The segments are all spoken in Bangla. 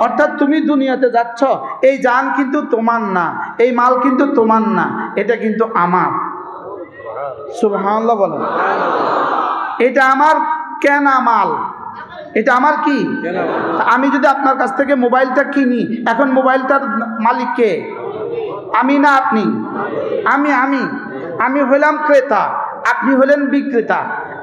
অর্থাৎ তুমি দুনিয়াতে যাচ্ছ, এই যান কিন্তু তোমার না, এই মাল কিন্তু তোমার না, এটা কিন্তু আমার। সুবহানাল্লাহ বলেন। এটা আমার কেনা মাল। এটা আমার কি? আমি যদি আপনার কাছ থেকে মোবাইলটা কিনি, এখন মোবাইলটার মালিক কে? আমি না আপনি? আমি আমি। আমি হইলাম ক্রেতা। আপনি হলেন বিক্রেতা।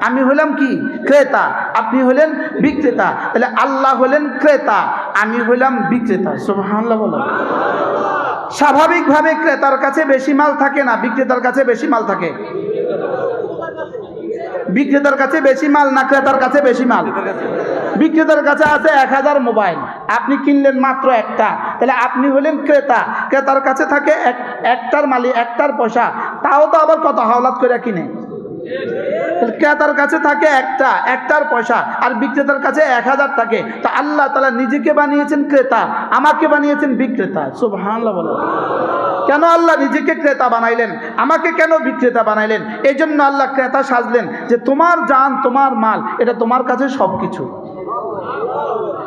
আমি হলাম কি? ক্রেতা। আপনি হলেন বিক্রেতা। তাহলে আল্লাহ হলেন ক্রেতা। আমি হলাম বিক্রেতা। সুবহানাল্লাহ বলো স্বাভাবিকভাবে ক্রেতার কাছে বেশি মাল থাকে না, বিক্রেতার কাছে বেশি মাল থাকে। বিক্রেতার কাছে বেশি মাল না ক্রেতার কাছে বেশি মাল? বিক্রেতার কাছে আছে এক হাজার মোবাইল। আপনি কিনলেন মাত্র একটা। তাহলে আপনি হলেন ক্রেতা। ক্রেতার কাছে থাকে এক একটার মালি একটার পয়সা। তাও তো আবার কত হাওলাত করে কিনে। ক্রেতার কাছে থাকে একটা, একটার পয়সা, আর বিক্রেতার কাছে এক হাজার থাকে। তা আল্লাহ তালা নিজেকে বানিয়েছেন ক্রেতা, আমাকে বানিয়েছেন বিক্রেতা। সুবহানাল্লাহ বলো। কেন আল্লাহ নিজেকে ক্রেতা বানাইলেন? আমাকে কেন বিক্রেতা বানাইলেন? এই জন্য আল্লাহ ক্রেতা সাজলেন যে তোমার জান, তোমার মাল, এটা তোমার কাছে সব কিছু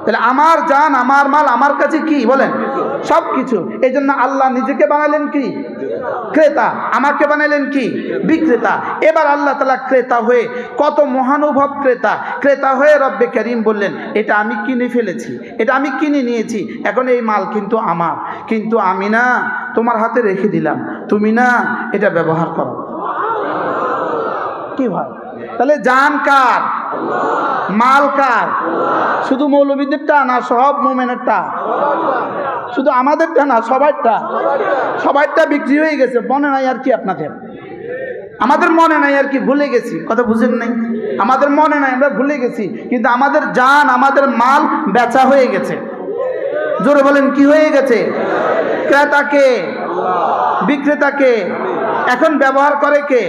তাহলে আমার জান, আমার মাল, আমার কাছে কি? বলেন। সব কিছু এই জন্য আল্লাহ নিজেকে বানালেন কি? ক্রেতা। আমাকে বানালেন কি? বিক্রেতা। এবার আল্লাহ তালা ক্রেতা হয়ে কত মহানুভব ক্রেতা। ক্রেতা হয়ে রব্বে করিম বললেন, এটা আমি কিনে ফেলেছি। এটা আমি কিনে নিয়েছি। এখন এই মাল কিন্তু আমার। কিন্তু আমি না, তোমার হাতে রেখে দিলাম। তুমি না, এটা ব্যবহার করো। কি ভাই? তাহলে জান কার? মাল কার? শুধু মৌলবীদেরটা না, সব মোমেনেরটা? শুধু আমাদেরটা না, সবাইটা? সবাইটা বিক্রি হয়ে গেছে, মনে নাই আর কি আপনাদের আমাদের মনে নাই আর কি, ভুলে গেছি, কথা বুঝেন নাই? আমাদের মনে নাই, আমরা ভুলে গেছি, কিন্তু আমাদের জান, আমাদের মাল বেচা হয়ে গেছে। জোরে বলেন, কি হয়ে গেছে? ক্রেতাকে বিক্রেতাকে এখন ব্যবহার করে কে?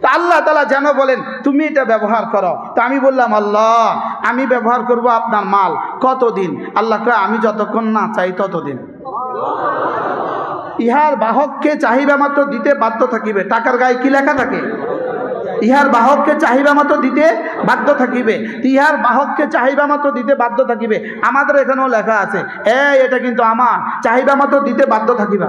তা আল্লাহ তালা যেন বলেন, তুমি এটা ব্যবহার করো। তা আমি বললাম, আল্লাহ, আমি ব্যবহার করব আপনার মাল কতদিন? আল্লাহ কয়, আমি যতক্ষণ না চাই ততদিন। ইহার বাহককে চাহিদা মাত্র দিতে বাধ্য থাকিবে। টাকার গায়ে কি লেখা থাকে? ইহার বাহককে চাহিদা মাত্র দিতে বাধ্য থাকিবে। ইহার বাহককে চাহিদা মাত্র দিতে বাধ্য থাকিবে। আমাদের এখানেও লেখা আছে এ এটা কিন্তু আমার। চাহিদা মাত্র দিতে বাধ্য থাকিবা।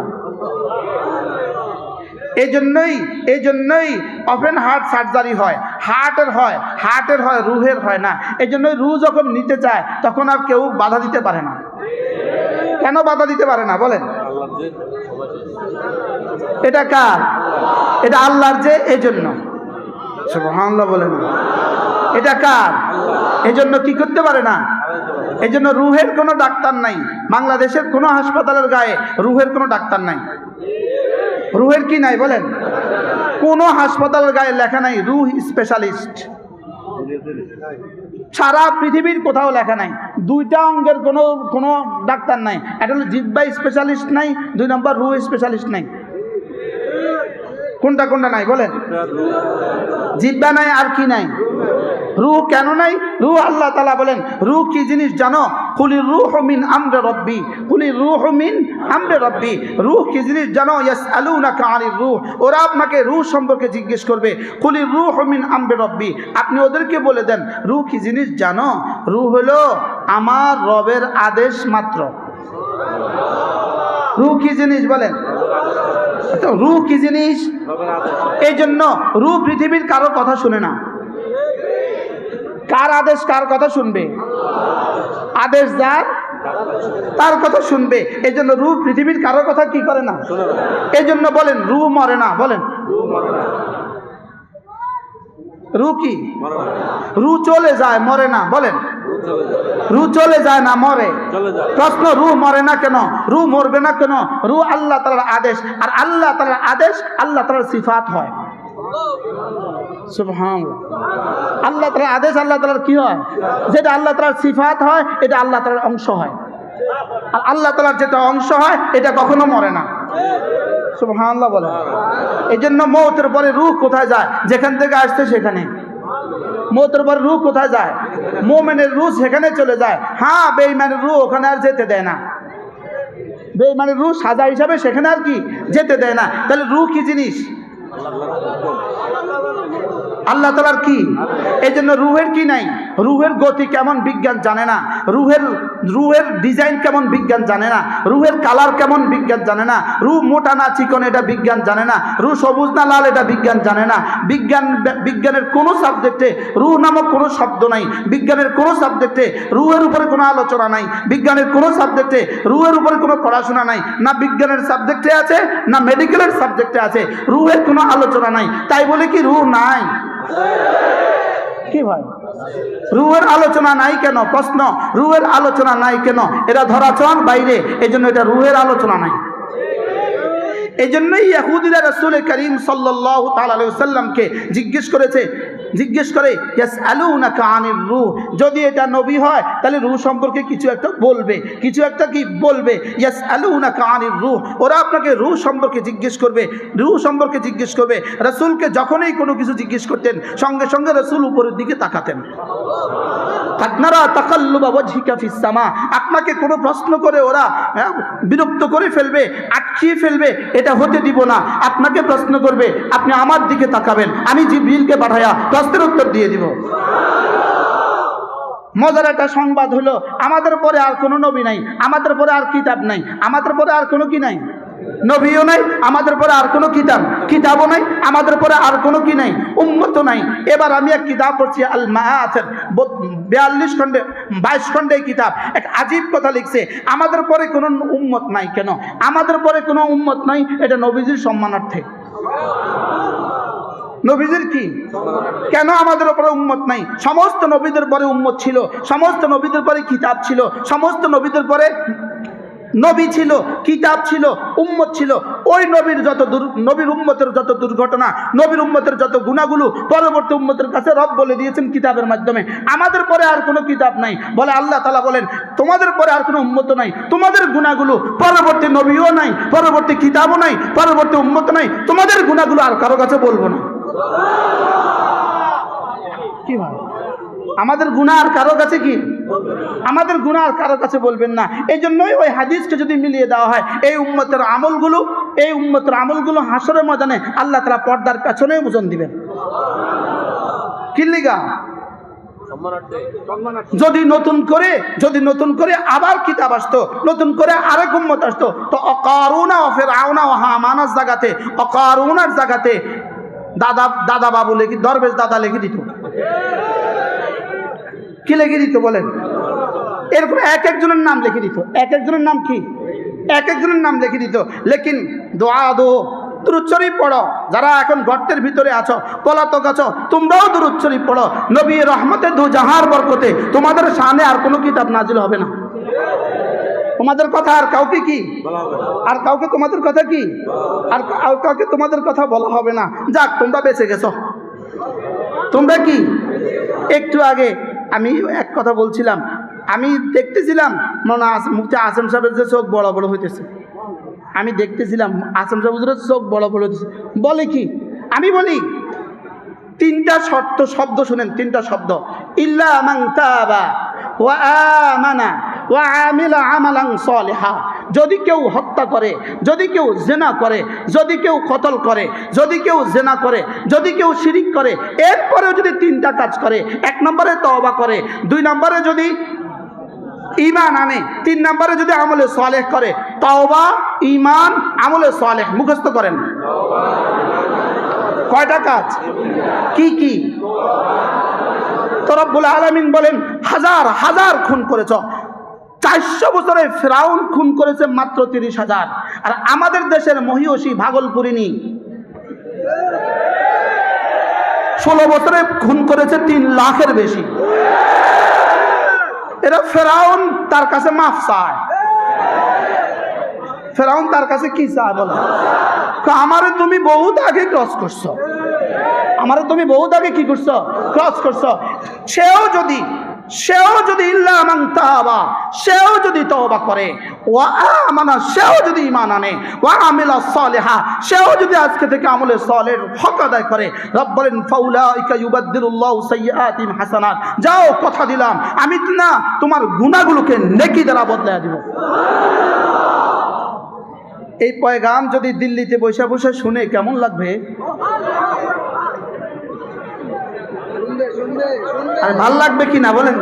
এই জন্যই এই জন্যই ওপেন হার্ট সার্জারি হয় হার্টের হয় হার্টের হয়, রুহের হয় না। এই জন্য রু যখন নিতে চায়, তখন আর কেউ বাধা দিতে পারে না। কেন বাধা দিতে পারে না? বলেন। এটা কার? এটা আল্লাহর যে এই জন্য বলেন। এটা কার? এই জন্য কি করতে পারে না? এই জন্য রুহের কোনো ডাক্তার নাই। বাংলাদেশের কোনো হাসপাতালের গায়ে রুহের কোনো ডাক্তার নাই। রুহের কি নাই? বলেন। কোনো হাসপাতাল গায়ে লেখা নাই, রুহ স্পেশালিস্ট সারা পৃথিবীর কোথাও লেখা নাই। দুইটা অঙ্গের কোনো কোনো ডাক্তার নাই। একটা হলো জিব্বা স্পেশালিস্ট নাই, দুই নম্বর রুহ স্পেশালিস্ট নাই। কোনটা কোনটা নাই, বলেন। জিব্বা নাই, আর কি নাই? রুহ কেন নাই? রুহ আল্লাহ তালা বলেন, রুহ কি জিনিস জানো? কুলি রুহ মিন আমরে রব্বি, কুলি রুহ মিন আমরে রব্বি। রুহ কি জিনিস জানো? ইয়াস আলু না কাহানির রুহ। ওরা আপনাকে রুহ সম্পর্কে জিজ্ঞেস করবে, কুলি রুহ মিন আমরে রব্বি। আপনি ওদেরকে বলে দেন, রুহ কি জিনিস জানো? রুহ হলো আমার রবের আদেশ মাত্র। রুহ কি জিনিস বলেন? তো রু কি জিনিস? এই জন্য রু পৃথিবীর কারও কথা শুনে না। কার আদেশ কার কথা শুনবে? আদেশ যার তার কথা শুনবে। এই জন্য রু পৃথিবীর কারও কথা কি করে না? এই জন্য বলেন রু মরে না বলেন। রু কি? রু চলে যায় মরে না বলেন। রু চলে যায়। না মরে। প্রশ্ন রু মরে না কেন? রু মরবে না কেন? রু আল্লাহ তালার আদেশ আর আল্লাহ তালার আদেশ আল্লাহ তালার সিফাত হয়। আল্লাহ তালার আদেশ আল্লাহ তালার কি হয়? যেটা আল্লাহ তালার সিফাত হয় এটা আল্লাহ তালার অংশ হয়। আর আল্লাহ তালার যেটা অংশ হয় এটা কখনো মরে না। সুবহানাল্লাহ বলে। এই জন্য মৌতের পরে রুহ কোথায় যায়? যেখান থেকে আসছে সেখানে। মৌতের পরে রুহ কোথায় যায়? মোমেনের রুহ সেখানে চলে যায়। হ্যাঁ বেইমানের রুহ ওখানে আর যেতে দেয় না। বেইমানের রুহ সাজা হিসাবে সেখানে আর কি? যেতে দেয় না। তাহলে রুহ কি জিনিস? আল্লাহ তালার কি? এই জন্য রুহের কি নাই? রুহের গতি কেমন বিজ্ঞান জানে না। রুহের রুহের ডিজাইন কেমন বিজ্ঞান জানে না। রুহের কালার কেমন বিজ্ঞান জানে না। রু মোটা না চিকন এটা বিজ্ঞান জানে না। রু সবুজ না লাল এটা বিজ্ঞান জানে না। বিজ্ঞান, বিজ্ঞানের কোনো সাবজেক্টে রু নামক কোনো শব্দ নাই। বিজ্ঞানের কোনো সাবজেক্টে রুহের উপরে কোনো আলোচনা নাই। বিজ্ঞানের কোনো সাবজেক্টে রুহের উপরে কোনো পড়াশোনা নাই। না বিজ্ঞানের সাবজেক্টে আছে, না মেডিকেলের সাবজেক্টে আছে। রুহের কোনো আলোচনা নাই। তাই বলে কি রু নাই? কি ভাই? রুয়ের আলোচনা নাই কেন? প্রশ্ন। রুয়ের আলোচনা নাই কেন? এটা ধরাচন বাইরে। এই জন্য এটা রুহের আলোচনা নাই। এই জন্যই ইয়াহুদিরা রসুল করিম সাল্লাহ সাল্লামকে জিজ্ঞেস করেছে জিজ্ঞেস করে ইয়াস না রু যদি এটা নবী হয়, তাহলে রু সম্পর্কে কিছু একটা বলবে। কিছু একটা কি বলবে? ইয়াস আলু না কাহানির রু ওরা আপনাকে রু সম্পর্কে জিজ্ঞেস করবে রু সম্পর্কে জিজ্ঞেস করবে। রসুলকে যখনই কোনো কিছু জিজ্ঞেস করতেন, সঙ্গে সঙ্গে রসুল উপরের দিকে তাকাতেন। আপনাকে কোনো প্রশ্ন করে ওরা বিরক্ত করে ফেলবে, আটকিয়ে ফেলবে, এটা হতে দিব না। আপনাকে প্রশ্ন করবে, আপনি আমার দিকে তাকাবেন, আমি জিবরিলকে পাঠায়া প্রশ্নের উত্তর দিয়ে দিব। মজার একটা সংবাদ হলো, আমাদের পরে আর কোনো নবী নাই, আমাদের পরে আর কিতাব নাই, আমাদের পরে আর কোনো কি নাই? নবীও নাই, আমাদের পরে আর কোনো কিতাব, কিতাবও নাই, আমাদের পরে আর কোনো কি নাই উম্মত নাই। এবার আমি এক কিতাব পড়ছি আল মাহাতের বিয়াল্লিশ খণ্ডে, বাইশ খণ্ডে কিতাব, এক আজীব কথা লিখছে, আমাদের পরে কোনো উন্মত নাই কেন? আমাদের পরে কোনো উন্মত নাই, এটা নবীজির সম্মানার্থে। নবীদের কি? কেন আমাদের উপরে উম্মত নাই? সমস্ত নবীদের পরে উম্মত ছিল, সমস্ত নবীদের পরে কিতাব ছিল, সমস্ত নবীদের পরে নবী ছিল, কিতাব ছিল, উম্মত ছিল। ওই নবীর যত নবীর উম্মতের যত দুর্ঘটনা, নবীর উম্মতের যত গুণাগুলো, পরবর্তী উম্মতের কাছে রব বলে দিয়েছেন কিতাবের মাধ্যমে। আমাদের পরে আর কোনো কিতাব নাই। বলে আল্লাহ তালা বলেন, তোমাদের পরে আর কোনো উম্মত নাই। তোমাদের গুণাগুলো, পরবর্তী নবীও নাই, পরবর্তী কিতাবও নাই, পরবর্তী উম্মত নাই। তোমাদের গুণাগুলো আর কারও কাছে বলব না। কি ভাই? আমাদের গুণা আর কারও কাছে কি? আমাদের গুণা আর কারও কাছে বলবেন না। এই জন্যই ওই হাদিসকে যদি মিলিয়ে দেওয়া হয়, এই উম্মতের আমলগুলো, এই উম্মতের আমলগুলো হাসরের ময়দানে আল্লাহ তারা পর্দার পেছনে ওজন দিবেন। কিল্লিগা যদি নতুন করে, যদি নতুন করে আবার কিতাব আসতো, নতুন করে আরেক উম্মত আসতো, তো অকারুনা ফের আউনা ও হামানার জায়গাতে অকারুনার জায়গাতে দাদা দাদা বাবু লেখি, দরবেশ দাদা লিখে দিত। কি লিখে দিত বলেন? এরকম এক একজনের নাম লিখে দিত। এক একজনের নাম কি? এক একজনের নাম লিখে দিত। লেকিন দোয়া দো দুরুচ্চরি পড়ো। যারা এখন গর্তের ভিতরে আছো, পলাতক আছো, তোমরাও দুরুচ্চরি পড়ো। নবী রহমতে দু জাহার বরকতে তোমাদের সামনে আর কোনো কিতাব নাজিল হবে না। তোমাদের কথা আর কাউকে কি? আর কাউকে তোমাদের কথা কি? আর আর কাউকে তোমাদের কথা বলা হবে না। যাক, তোমরা বেঁচে গেছো। তোমরা কি? একটু আগে আমি এক কথা বলছিলাম, আমি দেখতেছিলাম মনে মুফতি আসেম সাহেবের যে চোখ বড় বড় হইতেছে। আমি দেখতেছিলাম আসেম সাহেবের চোখ বড় বড় হইতেছে। বলে কি? আমি বলি, তিনটা শর্ত শব্দ শুনেন, তিনটা শব্দ। ইল্লা মান তাবা ওয়া আমানা ওয়া আমিলা আমালাং সালিহা। যদি কেউ হত্যা করে, যদি কেউ জেনা করে, যদি কেউ কতল করে, যদি কেউ জেনা করে, যদি কেউ শিরিক করে, এরপরেও যদি তিনটা কাজ করে, এক নম্বরে তওবা করে, দুই নম্বরে যদি ইমান আনে, তিন নম্বরে যদি আমলে সালেহ করে, তওবা ইমান আমলে সালেহ, মুখস্থ করেন। কয়টা কাজ? কি কি? তরব্বুল আলমিন বলেন, হাজার হাজার খুন করেছ। চারশো বছরে ফেরাউন খুন করেছে মাত্র তিরিশ হাজার। আর আমাদের দেশের মহিষী ভাগলপুরিনী ষোলো বছরে খুন করেছে তিন লাখের বেশি। এরা ফেরাউন তার কাছে মাফ চায়। ফেরাউন তার কাছে কি চায় বলো? আমারে তুমি বহুত আগে ক্রস করছ। আমারে তুমি বহুত আগে কি করছ? ক্রস করছ। সেও যদি সেও যদি ইল্লা মান তাবা সেও যদি তওবা করে, ওয়া আমানা, সেও যদি ঈমান আনে, ওয়া আমিলা সালিহা, সেও যদি আজকে থেকে আমলে সালের হক আদায় করে, রব বলেন, ফাউলাইকা ইউবাদদিলুল্লাহু সাইয়্যাতিহিম হাসানাত, যাও, কথা দিলাম, আমি না তোমার গুনাহগুলোকে নেকি দ্বারা বদলায় দিব। এই পয়গাম যদি দিল্লিতে বসে বসে শুনে কেমন লাগবে? আর ভালো লাগবে কি না বলেন?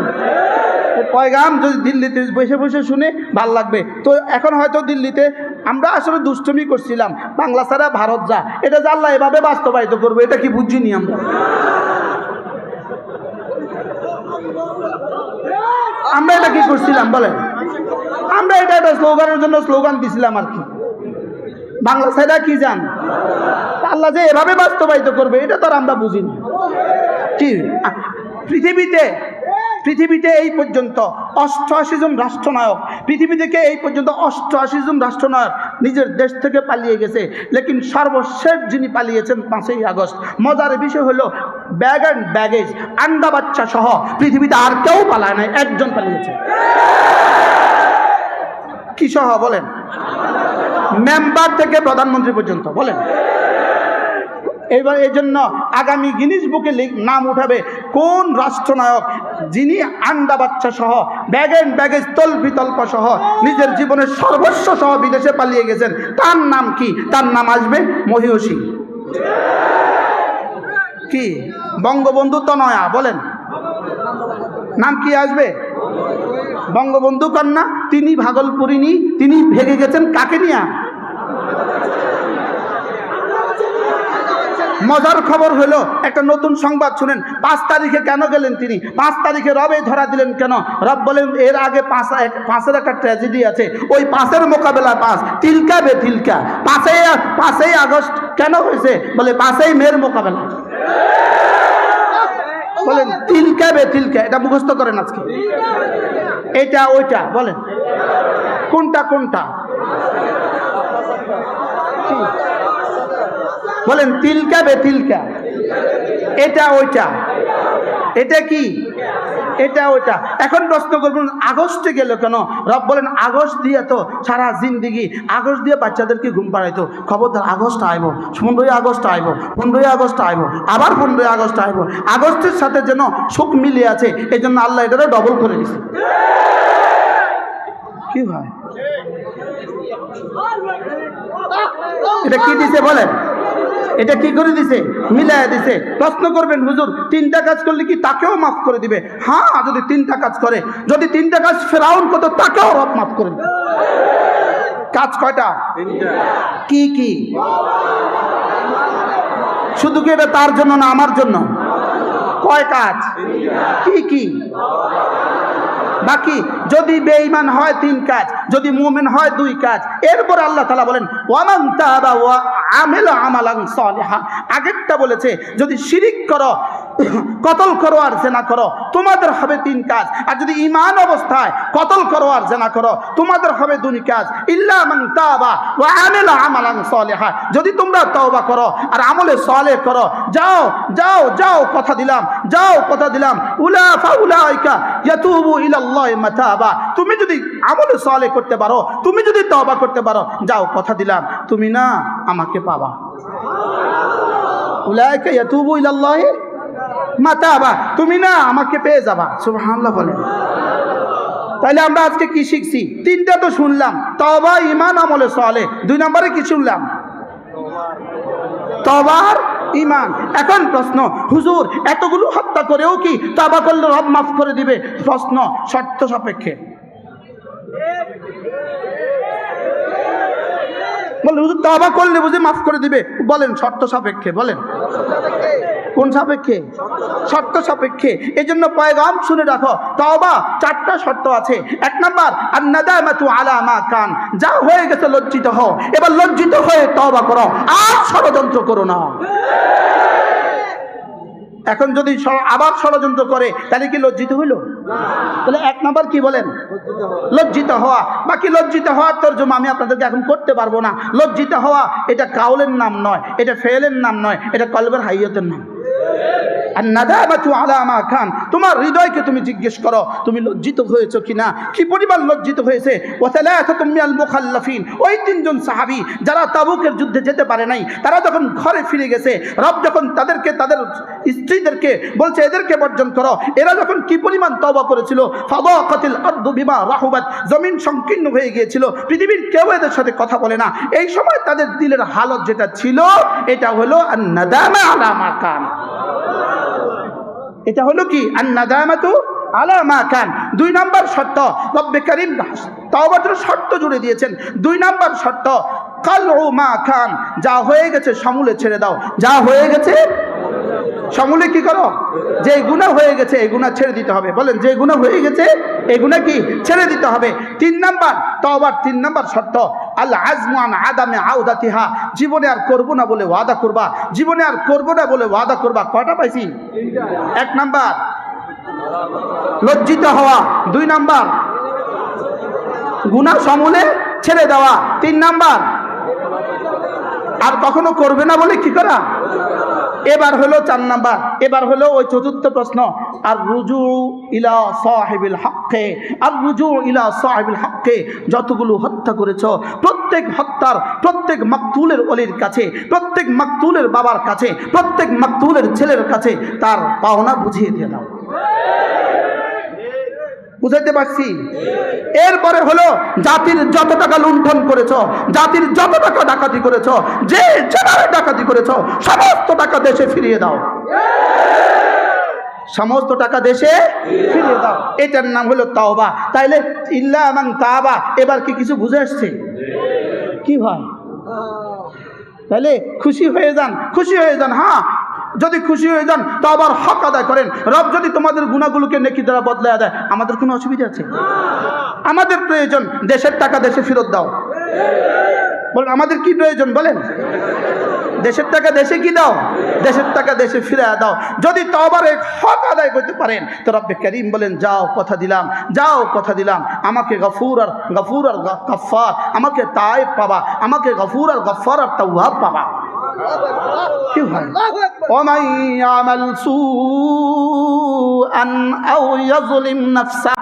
পয়গাম যদি দিল্লিতে বসে বসে শুনে ভালো লাগবে। তো এখন হয়তো দিল্লিতে আমরা আসলে দুষ্টমি করছিলাম। বাংলা ছাড়া ভারত যা এটা জানলা এভাবে বাস্তবায়িত করব এটা কি বুঝিনি আমরা? আমরা এটা কি করছিলাম বলেন? আমরা এটা একটা স্লোগানের জন্য স্লোগান দিছিলাম আর কি। বাংলা ছাড়া কি জান? আল্লাহ যে এভাবে বাস্তবায়িত করবে এটা তো আর আমরা বুঝিনি। পৃথিবীতে পৃথিবীতে এই পর্যন্ত অষ্টআশি জন রাষ্ট্রনায়ক, পৃথিবী থেকে এই পর্যন্ত অষ্টআশি জন রাষ্ট্রনায়ক নিজের দেশ থেকে পালিয়ে গেছে। লেকিন সর্বশেষ যিনি পালিয়েছেন পাঁচই আগস্ট, মজার বিষয় হলো ব্যাগ অ্যান্ড ব্যাগেজ, আন্ডা বাচ্চা সহ পৃথিবীতে আর কেউ পালায় নাই, একজন পালিয়েছে। কি সহ বলেন? মেম্বার থেকে প্রধানমন্ত্রী পর্যন্ত, বলেন। এবার এই জন্য আগামী গিনিস বুকে নাম উঠাবে কোন রাষ্ট্রনায়ক যিনি আন্ডা বাচ্চা সহ ব্যাগ ব্যাগেজ, তল বিতল্প সহ নিজের জীবনের সর্বস্ব সহ বিদেশে পালিয়ে গেছেন, তার নাম কি? তার নাম আসবে মহিষী। কি? বঙ্গবন্ধু তনয়া বলেন। নাম কি আসবে? বঙ্গবন্ধু কন্যা, তিনি ভাগলপুরিনী তিনি ভেগে গেছেন কাকে নিয়া? মজার খবর হলো, একটা নতুন সংবাদ শুনেন, পাঁচ তারিখে কেন গেলেন তিনি? পাঁচ তারিখে রবে ধরা দিলেন কেন? রব বলেন, এর আগে পাঁচ পাঁচের একটা ট্র্যাজেডি আছে। ওই পাঁচের মোকাবেলা পাঁচ, তিলকা বে তিলকা। পাঁচই পাঁচই আগস্ট কেন হয়েছে? বলে, পাঁচই মেয়ের মোকাবেলা। বলেন, তিলকা বে তিলকা, এটা মুখস্থ করেন আজকে। এটা ওইটা, বলেন। কোনটা কোনটা? বলেন, তিলকা বে তিলকা। এটা ওইটা। এটা কি? এটা ওইটা। এখন প্রশ্ন করবেন আগস্টে গেল কেন? রব বলেন, আগস্ট দিয়ে তো সারা জিন্দিগি, আগস্ট দিয়ে বাচ্চাদেরকে ঘুম পাড়াইতো? খবরদার, আগস্ট আইব, পনেরোই আগস্ট আইব, পনেরোই আগস্ট আইব, আবার পনেরোই আগস্ট আইব। আগস্টের সাথে যেন সুখ মিলে আছে এই জন্য আল্লাহ এটারও ডবল করে দিছে। কি হয়? এটা কি দিছে বলেন? এটা কি করে দিছে? মিলাইয়া দিছে। প্রশ্ন করবেন হুজুর তিনটা কাজ করলে কি তাকেও মাফ করে দিবে? হ্যাঁ যদি তিনটা কাজ করে যদি তিনটা কাজ ফেরাউন করতো তাকেও রব মাফ করে দিবে। কাজ কয়টা? কি কি? শুধু কি এটা তার জন্য না আমার জন্য? কয় কাজ? কি কি? বাকি? যদি বেঈমান হয় তিন কাজ, যদি মুমিন হয় দুই কাজ, এরপর আল্লাহ তালা বলেন, ওয়ামান তাবা ওয়া আমিল আমালান সালিহা। আগেরটা বলেছে, যদি শিরিক করো, কতল করো আর জেনা করো, তোমাদের হবে তিন কাজ। আর যদি ইমান অবস্থায় কতল করো আর জেনা করো, তোমাদের হবে দুই কাজ। ইল্লা মান তাবা ওয়া আমিল আমালান সালিহা। যদি তোমরা তওবা করো আর আমলে সালেহ করো, যাও যাও যাও, কথা দিলাম, যাও, কথা দিলাম। উলা ফাউলাইকা ইয়াতুবু ইলাল্লাহ মাতাবা তুমি যদি আমলে সালেহ করতে পারো, তুমি যদি তওবা করতে পারো, যাও, কথা দিলাম। তুমি না আমাকে পাবা। তুমি না আমাকে পেয়ে যাবা। সুবহানাল্লাহ বলেন তাহলে আমরা আজকে কি শিখছি? তিনটা তো শুনলাম। তবা ইমান আমলে সলে দুই নম্বরে কি শুনলাম? তবার ইমান। এখন প্রশ্ন, হুজুর, এতগুলো হত্যা করেও কি তাবা করলে রব মাফ করে দিবে? প্রশ্ন, শর্ত সাপেক্ষে। বলেন হুজুর, তাবা করলে বুঝি মাফ করে দিবে? বলেন, শর্ত সাপেক্ষে, বলেন। কোন সাপেক্ষে? শর্ত সাপেক্ষে। এই জন্য পয়গাম শুনে রাখো তবা চারটা শর্ত আছে। এক নাম্বার আর নাদামাতু আলা মা কান। যা হয়ে গেছে লজ্জিত হও। এবার লজ্জিত হয়ে তবা করো। আর ষড়যন্ত্র করো না। এখন যদি আবার ষড়যন্ত্র করে, তাহলে কি লজ্জিত হইল? তাহলে এক নাম্বার কি বলেন? লজ্জিত হওয়া। বাকি লজ্জিত হওয়ার তর্জমা আমি আপনাদেরকে এখন করতে পারব না। লজ্জিত হওয়া, এটা কাউলের নাম নয়, এটা ফেলের নাম নয়, এটা কলবের হাইয়তের নাম। আর নাদামাতু আলা মা খান তোমার হৃদয়কে তুমি জিজ্ঞেস করো, তুমি লজ্জিত হয়েছো কিনা? কি পরিমাণ লজ্জিত হয়েছে? ওয়াসালাসাতুম মিনাল মুখাল্লাফিন। ওই তিনজন সাহাবী যারা তাবুকের যুদ্ধে যেতে পারে নাই, তারা যখন ঘরে ফিরে গেছে, রব যখন তাদেরকে, তাদের স্ত্রীদেরকে বলছে, এদেরকে বর্জন করো। এরা যখন কি পরিমাণ তওবা করেছিল? ফাদাকাতিল আরদু বিমা জমিন সংকীর্ণ হয়ে গিয়েছিল। পৃথিবীর কেউ এদের সাথে কথা বলে না। এই সময় তাদের দিলের হালত যেটা ছিল, এটা হলো আর নাদামা আলা মা কান। এটা হলো কি? আন্নাদামাতু আলা মা খান দুই নম্বর শর্ত, রব্বে করিম তাওবাটার শর্ত জুড়ে দিয়েছেন। দুই নম্বর শর্ত কাল ও মা খান যা হয়ে গেছে সমূলে ছেড়ে দাও। যা হয়ে গেছে সমূলে কি করো? যে গুণা হয়ে গেছে, এই গুণা ছেড়ে দিতে হবে। বলেন, যে গুণা হয়ে গেছে, এই গুণা কি? ছেড়ে দিতে হবে। তিন নাম্বার তবার তিন নাম্বার শর্ত আল্লাহ আজমান আদামে আউদাতিহা। জীবনে আর করব না বলে ওয়াদা করবা। জীবনে আর করব না বলে ওয়াদা করবা। কয়টা পাইছি? এক নাম্বার, লজ্জিত হওয়া। দুই নাম্বার গুণা সমূলে ছেড়ে দেওয়া। তিন নাম্বার, আর কখনো করবে না বলে কি করা? এবার হলো চার নাম্বার, এবার হলো ওই চতুর্থ প্রশ্ন আর রুজু ইলা সাহেবিল হককে আর রুজু ইলা সাহেবিল হককে, যতগুলো হত্যা করেছ, প্রত্যেক হত্যার, প্রত্যেক মাকতুলের অলির কাছে, প্রত্যেক মাকতুলের বাবার কাছে, প্রত্যেক মাকতুলের ছেলের কাছে, তার পাওনা বুঝিয়ে দিয়ে দাও। বুঝাইতে পারছি? এরপরে হলো জাতির যত টাকা লুণ্ঠন করেছ, জাতির যত টাকা ডাকাতি করেছ, যে যেভাবে ডাকাতি করেছ, সমস্ত টাকা দেশে ফিরিয়ে দাও। সমস্ত টাকা দেশে ফিরিয়ে দাও। এটার নাম হলো তাওবা। তাইলে ইল্লা এবং তাবা, এবার কি কিছু বুঝে আসছে? কি ভাই? তাহলে খুশি হয়ে যান, খুশি হয়ে যান হ্যাঁ যদি খুশি হয়ে যান, তো আবার হক আদায় করেন। রব যদি তোমাদের গুণাগুলোকে নেকি দ্বারা বদলায় দেয়, আমাদের কোনো অসুবিধা আছে? আমাদের প্রয়োজন দেশের টাকা দেশে ফেরত দাও। বলেন, আমাদের কি প্রয়োজন বলেন? দেশের টাকা দেশে কি দাও? দেশের টাকা দেশে ফিরে দাও। যদি তবার এক হক আদায় করতে পারেন, তো রব্বে করিম বলেন, যাও, কথা দিলাম, যাও, কথা দিলাম। আমাকে গফুর আর গফুর আর গফার আমাকে তাই পাবা, আমাকে গফুর আর গফার আর তাওয়াব পাবা। কি হয় ومن يعمل سوءا أو يظلم نفسه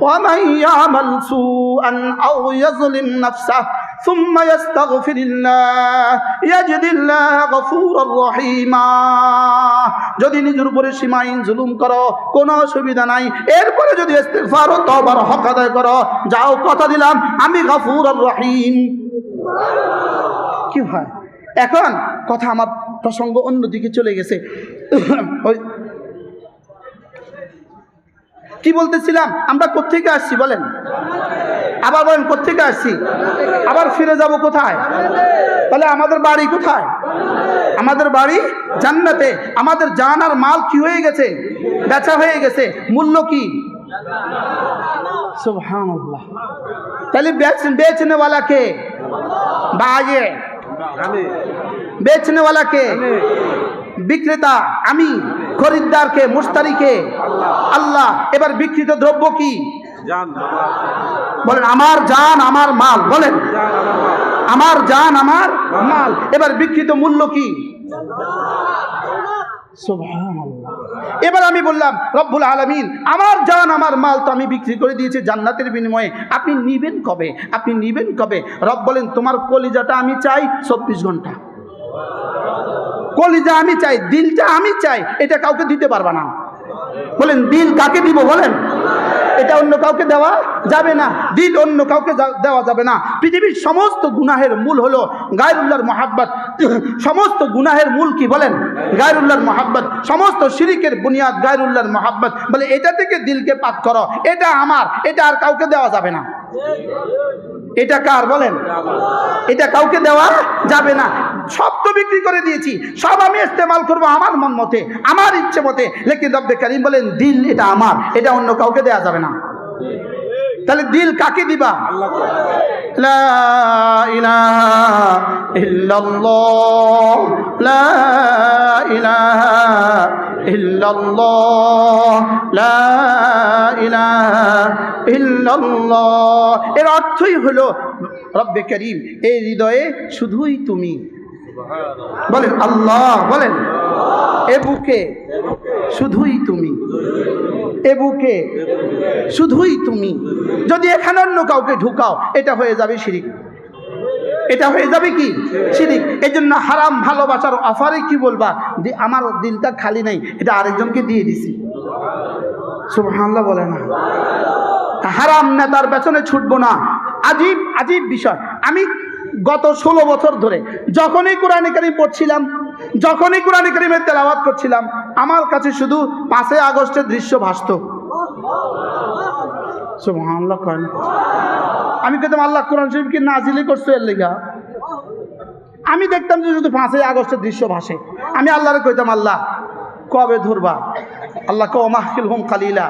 ومن يعمل سوءا أو يظلم نفسه ثم يستغفر الله يجد الله غفورا رحيما যদি নিজের উপরে সীমাহীন জুলুম করো কোনো অসুবিধা নাই এরপরে যদি ইস্তেগফার ও তওবার হক আদায় করো যাও কথা দিলাম আমি গফুর রহিম কি হয় এখন কথা আমার প্রসঙ্গ অন্যদিকে চলে গেছে। ওই কি বলতেছিলাম? আমরা কোত্থেকে আসছি বলেন? আবার বলেন, কোত্থেকে আসছি? আবার ফিরে যাব কোথায়? তাহলে আমাদের বাড়ি কোথায়? আমাদের বাড়ি জান্নাতে। আমাদের জান আর মাল কি হয়ে গেছে? বেচা হয়ে গেছে। মূল্য কি? তাহলে বেচ বেচনে वाला কে? বাজে বেচনেওয়ালাকে বিক্রেতা আমি খরিদ্দারকে মুস্তারিকে আল্লাহ এবার বিক্রিত দ্রব্য কি? বলেন আমার জান আমার মাল বলেন। আমার জান আমার মাল। এবার বিক্রিত মূল্য কি? এবার আমি বললাম, রব্বুল আলমিন, আমার জান, আমার মাল তো আমি বিক্রি করে দিয়েছি জান্নাতের বিনিময়ে। আপনি নিবেন কবে? আপনি নিবেন কবে? রব বলেন, তোমার কলিজাটা আমি চাই চব্বিশ ঘণ্টা। কলিজা আমি চাই, দিলটা আমি চাই, এটা কাউকে দিতে পারবা না। বলেন, দিল কাকে দিব বলেন? এটা অন্য কাউকে দেওয়া যাবে না। দিল অন্য কাউকে দেওয়া যাবে না। পৃথিবীর সমস্ত গুনাহের মূল হলো গায়রুল্লাহর মহাব্বত। সমস্ত গুনাহের মূল কি বলেন? গায়রুল্লাহর মহাব্বত। সমস্ত শিরিকের বুনিয়াদ গায়রুল্লাহর মহাব্বত। বলে, এটা থেকে দিলকে পাক করো। এটা আমার। এটা আর কাউকে দেওয়া যাবে না। এটা কার বলেন? এটা কাউকে দেওয়া যাবে না। সব তো বিক্রি করে দিয়েছি। সব আমি ইস্তেমাল করব আমার মন মতে, আমার ইচ্ছে মতে। লেকিন রব্বে কারিম বলেন, দিল এটা আমার, এটা অন্য কাউকে দেওয়া যাবে না। তাহলে দিল কাকে দিবা? লা লা লা এর অর্থই হলো, রব্বে করিম, এই হৃদয়ে শুধুই তুমি। বলেন, আল্লাহ, বলেন এ বুকে শুধুই তুমি। এ বুকে শুধুই তুমি। যদি এখানে অন্য কাউকে ঢুকাও, এটা হয়ে যাবে শিরিক। এটা হয়ে যাবে কি? শিরিক। এই জন্য হারাম ভালোবাসার অফারে কি বলবা? যে আমার দিলটা খালি নাই, এটা আরেকজনকে দিয়ে দিছি। সুবহানাল্লাহ বলে না। হারাম নেতার পেছনে ছুটবো না। আজীব আজীব বিষয়। আমি গত ষোলো বছর ধরে যখনই কোরআন কারিম পড়ছিলাম, যখনই কোরআন কারিমের তেলাওয়াত করছিলাম, আমার কাছে শুধু পাঁচই আগস্টের দৃশ্য ভাসত। আমি কইতাম, আল্লাহ কোরআন শরীফ কি নাজিলি করছ এর লেগা? আমি দেখতাম যে শুধু পাঁচই আগস্টের দৃশ্য ভাসে। আমি আল্লাহরে কইতাম, আল্লাহ, কবে ধরবা? আল্লাহ কো মাহকিল হোম কালিলা।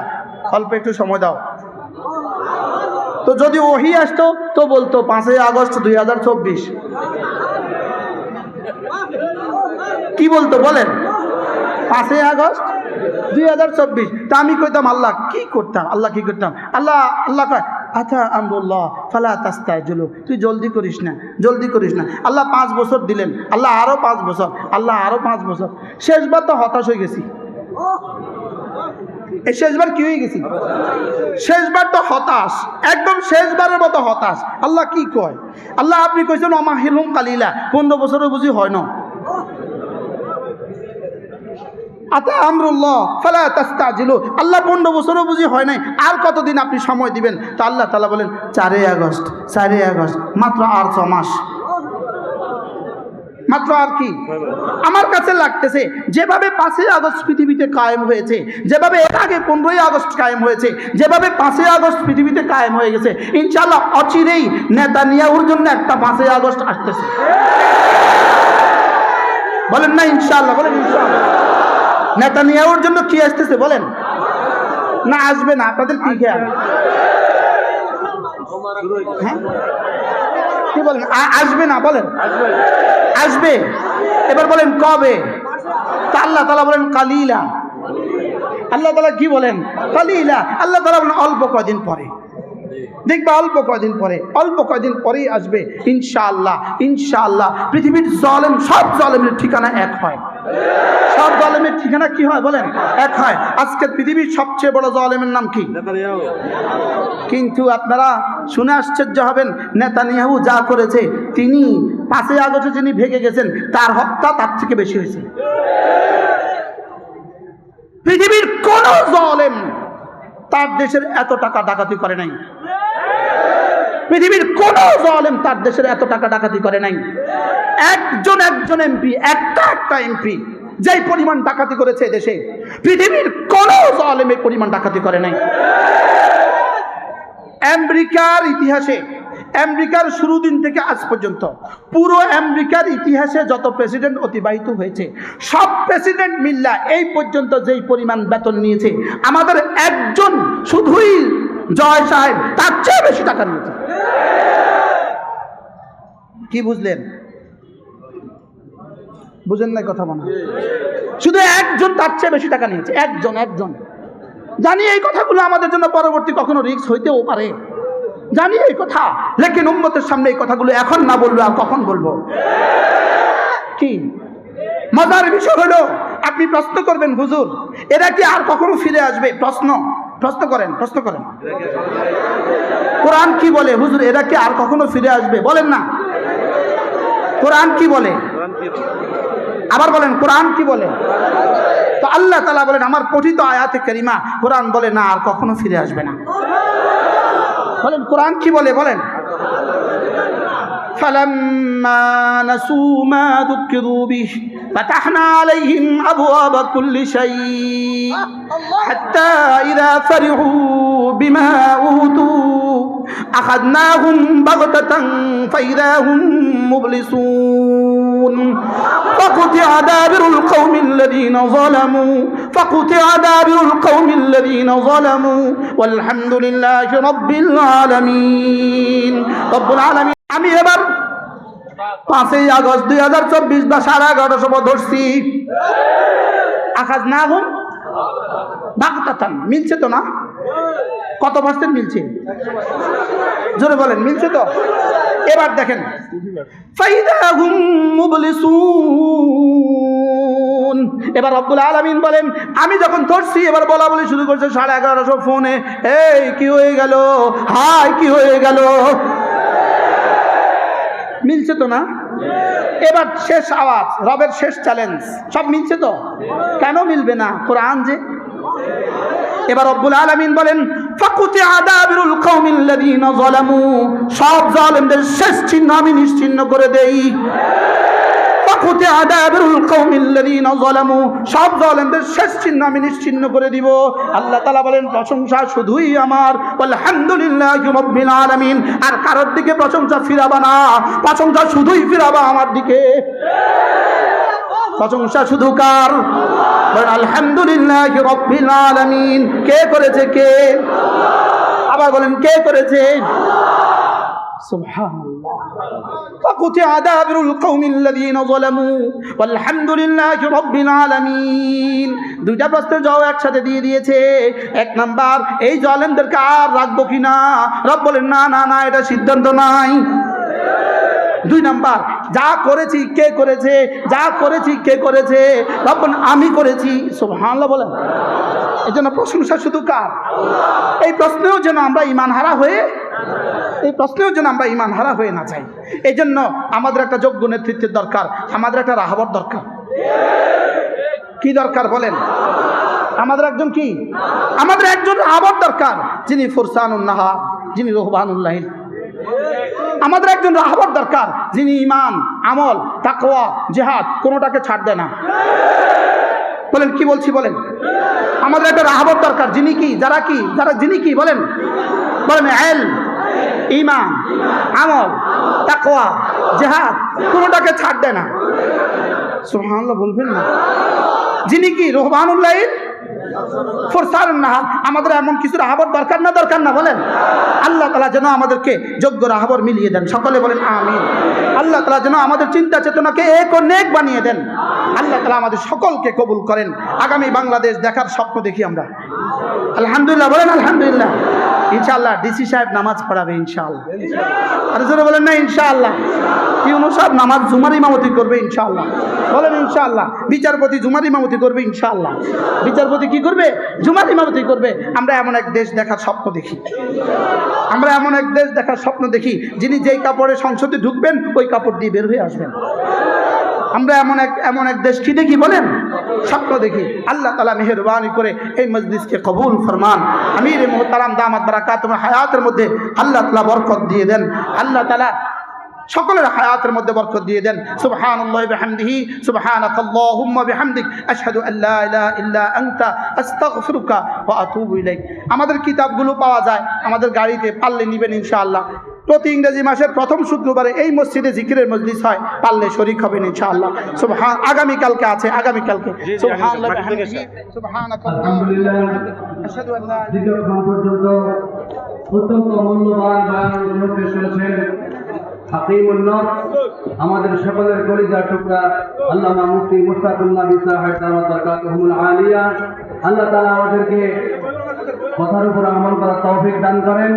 অল্প একটু সময় দাও। তো যদি ওহি আসতো, তো বলতো পাঁচই আগস্ট দুই হাজার চব্বিশ। কি বলতো বলেন? পাঁচই আগস্ট দুই হাজার চব্বিশ। তা আমি কইতাম, আল্লাহ কি করতাম? আল্লাহ কি করতাম? আল্লাহ আল্লাহ কয় আচ্ছা আমরুল্লাহ, ফালা তাস্তায় জুলু তুই জলদি করিস না, জলদি করিস না। আল্লাহ পাঁচ বছর দিলেন, আল্লাহ আরও পাঁচ বছর, আল্লাহ আরও পাঁচ বছর। শেষবার তো হতাশ হয়ে গেছি। এই শেষবার কি হয়ে গেছি? শেষবার তো হতাশ, একদম শেষবারের মতো হতাশ। আল্লাহ কি কয়? আল্লাহ আপনি কইছেন অমাহিলুম কালিলা পনেরো বছরও বুঝি হয় না। আতা আমরুল্লাহ, ফালা তাস্তাজিলু। আল্লাহ পনেরো বছরও বুঝি হয় নাই, আর কতদিন আপনি সময় দিবেন? তা আল্লাহ তালা বলেন, চারই আগস্ট চারই আগস্ট, মাত্র আর ছ মাস। মাত্র আর কি? আমার কাছে লাগতেছে, যেভাবে পাঁচই আগস্ট পৃথিবীতে কায়েম হয়েছে, যেভাবে এর আগে পনেরোই আগস্ট কায়েম হয়েছে, যেভাবে পাঁচই আগস্ট পৃথিবীতে কায়েম হয়ে গেছে ইনশাল্লাহ অচিরেই নেতা নিয়াউর জন্য একটা পাঁচই আগস্ট আসতেছে। বলেন না ইনশাল্লাহ বলেন ইনশাল্লাহ নেতা নিয়াউর জন্য কি আসতেছে, বলেন? না, আসবে না, আপনাদের কি খেয়াল? হ্যাঁ? কি বলেন? আসবে না, বলেন। আসবে। এবার বলেন কবে? আল্লাহ তালা বলেন কালিলা। আল্লাহ তালা কি বলেন? কালিলা। আল্লাহ তালা বলেন অল্প কদিন পরে। দেখবা অল্প কদিন পরে অল্প কদিন পরেই আসবে। ইনশাআল্লাহ ইনশাআল্লাহ পৃথিবীর জলেম সব জলেমের ঠিকানা এক হয়। সব জলেমের ঠিকানা কি হয় বলেন? এক হয়। আজকে পৃথিবীর সবচেয়ে বড় জলেমের নাম কি? কিন্তু আপনারা শুনে আশ্চর্য হবেন নেতানিয়াহু যা করেছে তিনি পাঁচই আগস্টে যিনি ভেঙে গেছেন তার হত্যা তার থেকে বেশি হয়েছে। পৃথিবীর কোন জলেম তার দেশের এত টাকা ডাকাতি করে নাই। পৃথিবীর কোন জলেম তার দেশের এত টাকা ডাকাতি করে নাই। একজন একজন এমপি একটা একটা এমপি যেই পরিমাণ ডাকাতি করেছে দেশে, পৃথিবীর কোন জলেম এই পরিমাণ ডাকাতি করে নাই। আমেরিকার ইতিহাসে আমেরিকার শুরু দিন থেকে আজ পর্যন্ত পুরো আমেরিকার ইতিহাসে যত প্রেসিডেন্ট অতিবাহিত হয়েছে, সব প্রেসিডেন্ট মিল্লা এই পর্যন্ত যেই পরিমাণ বেতন নিয়েছে, আমাদের একজন শুধুই জয় সাহেব, তার চেয়ে বেশি টাকা নিয়েছে। কি বুঝলেন? বুঝেন না কথা হয়? শুধু একজন তার চেয়ে বেশি টাকা নিয়েছে, একজন একজন। জানি এই কথাগুলো আমাদের জন্য পরবর্তী কখনো রিস্ক হইতেও পারে। জানি এই কথা, লেকিন উম্মতের সামনে এই কথাগুলো এখন না বলব আর কখন বলব? কি? মজার বিষয় হলো, আপনি প্রশ্ন করবেন, হুজুর, এরা কি আর কখনো ফিরে আসবে? প্রশ্ন প্রশ্ন করেন প্রশ্ন করেন। কোরআন কি বলে? হুজুর, এরা কি আর কখনো ফিরে আসবে? বলেন না। কোরআন কি বলে? আবার বলেন, কোরআন কি বলে? তো আল্লাহ তালা বলেন, আমার পঠিত আয়াতে করিমা, কোরআন বলে না, আর কখনো ফিরে আসবে না। বলেন কোরআন কি বলে বলেন فلما نسوا ما ذكروا به فتحنا عليهم أبواب كل شيء حتى إذا فرحوا بما أوتوا أخذناهم بغتة فإذا هم مبلسون فقطع دابر القوم الذين ظلموا فقطع دابر القوم الذين ظلموا والحمد لله رب العالمين رب العالمين আমি এবার পাঁচই আগস্ট দুই হাজার চব্বিশ বা সাড়ে এগারোটার সময় ধরছি আকাশ না হুম বাগতাতান মিলছে তো না কত পার্সেন্ট মিলছে? জোরে বলেন, মিলছে তো? এবার দেখেন। এবার রব্বুল আলামিন বলেন, আমি যখন ধরছি, এবার বলা বলি শুরু করছে সাড়ে এগারোশো ফোনে। এই, কি হয়ে গেল? হাই কি হয়ে গেল? মিলছে তো না? এবার শেষ আওয়াজ, রবের শেষ চ্যালেঞ্জ সব মিলছে তো? কেন মিলবে না? কোরআন যে এবার রব্বুল আলামিন বলেন, ফাকুতে আদাবিরুল কওমিল্লাযিনা যালামু। সব জলমদের শেষ চিহ্ন আমি নিশ্চিন্ন করে দেই। সব শেষ চিহ্ন করে দিব। আল্লাহ বলেন, প্রশংসা শুধুই আমার। আর কারোর দিকে প্রশংসা ফিরাবা না। প্রশংসা শুধুই ফিরাবা আমার দিকে। প্রশংসা শুধু কার বলেন আলহামদুলিল্লাহি রাব্বিল আলামিন কে করেছে কে আবার বলেন কে করেছে سبحان الله فقطع دابر القوم الذين ظلموا والحمد لله رب العالمين দুইটা প্রশ্নের জবাব একসাথে দিয়ে দিয়েছে এক নাম্বার এই জালেমদেরকে আর রাখবো কিনা রব বলেন না না না এটা সিদ্ধান্ত নাই দুই নাম্বার যা করেছি কে করেছে যা করেছি কে করেছে বলেন, আমি করেছি সুবহানাল্লাহ বলেন। এই জন্য প্রশংসা শুধু কার? এই প্রশ্নেও যেন আমরা ইমান হারা হয়ে এই প্রশ্নেও যেন আমরা ইমান হারা হয়ে না যাই। এই জন্য আমাদের একটা যোগ্য নেতৃত্বের দরকার আমাদের একটা রাহাবর দরকার। কি দরকার বলেন? আমাদের একজন কি? আমাদের একজন রাহাবর দরকার যিনি ফুরসানুন্নাহা যিনি রহবানুল্লাহিন আমাদের একজন রাহাবর দরকার, যিনি ইমান আমল, তাকওয়া, জেহাদ, কোনোটাকে ছাড় দেয় না। বলেন, কি বলছি বলেন? আমাদের একটা রাহাবর দরকার, যিনি কি, যারা কি, যারা যিনি কি, বলেন। বলেন এল ইমান আমল, তাকওয়া, জেহাদ, কোনোটাকে ছাড় দেয় না। সুবহানাল্লাহ, বলবেন না। যিনি কি রহমানুল্লাহ আমাদের এমন কিছু রাহাবর দরকার না দরকার না, বলেন। আল্লাহ তালা যেন আমাদেরকে যোগ্য রাহাবর মিলিয়ে দেন। সকলে বলেন আমি আল্লাহ তালা যেন আমাদের চিন্তা চেতনাকে এক ও নেক বানিয়ে দেন। আল্লাহ তালা আমাদের সকলকে কবুল করেন। আগামী বাংলাদেশ দেখার স্বপ্ন দেখি আমরা। আলহামদুলিল্লাহ, বলেন আলহামদুলিল্লাহ। ইনশাআল্লাহ ডিসি সাহেব নামাজ পড়াবে ইনশাআল্লাহ। আর জোরে বলেন না, ইনশাআল্লাহ। ইউনু সাহেব নামাজ জুমার ইমামতি করবে ইনশাআল্লাহ। বলেন ইনশাআল্লাহ। বিচারপতি জুমার ইমামতি করবে ইনশাআল্লাহ। বিচারপতি কি করবে? জুমার ইমামতি করবে। আমরা এমন এক দেশ দেখার স্বপ্ন দেখি। আমরা এমন এক দেশ দেখার স্বপ্ন দেখি, যিনি যেই কাপড়ে সংসদে ঢুকবেন, ওই কাপড় দিয়ে বের হয়ে আসবেন। আমরা এমন এক এমন এক দেশ কি দেখি বলেন? স্বপ্ন দেখি। আল্লাহ তালা মেহরবানি করে এই মজলিসকে কবুল ফরমান। আমির মোহতারাম দামাত বারাকা তোমার হায়াতের মধ্যে আল্লাহ তালা বরকত দিয়ে দেন। আল্লাহ তালা সকলের হায়াতের মধ্যে বরকত দিয়ে দেন। সুবহানাল্লাহি বিহামদিহি আমাদের কিতাবগুলো পাওয়া যায়, আমাদের গাড়িতে পারলে নেবেন ইনশাআল্লাহ। প্রতি ইংরেজি মাসের প্রথম শুক্রবারে এই মসজিদে জিকিরের মজলিস হয় পারলে শরিক হবেন ইনশাআল্লাহ। সুবহান আগামীকালকে আছে আগামীকালকে। আমাদের সকলের কলিজার টুকরা আল্লাহ মুফতি মুস্তাকুল্লাহ আলিয়া। আল্লাহ তাআলা আমাদেরকে কথার উপর আমল করার তৌফিক দান করেন।